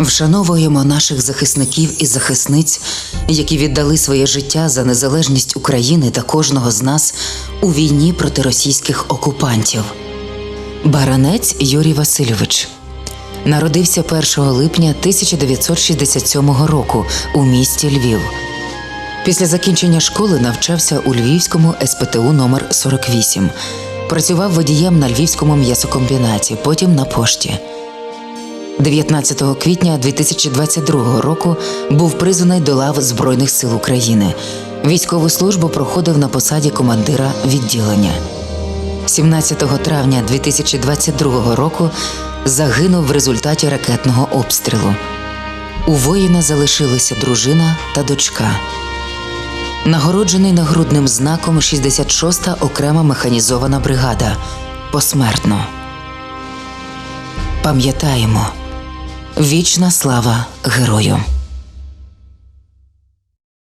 Вшановуємо наших захисників і захисниць, які віддали своє життя за незалежність України та кожного з нас у війні проти російських окупантів. Баранець Юрій Васильович народився 1 липня 1967 року у місті Львів. Після закінчення школи навчався у Львівському СПТУ номер 48 Працював водієм на Львівському м'ясокомбінаті, потім на пошті. 19 квітня 2022 року був призваний до лав Збройних сил України. Військову службу проходив на посаді командира відділення. 17 травня 2022 року загинув в результаті ракетного обстрілу. У воїна залишилися дружина та дочка. Нагороджений нагрудним знаком 66-та окрема механізована бригада. Посмертно. Пам'ятаємо. Вічна слава герою.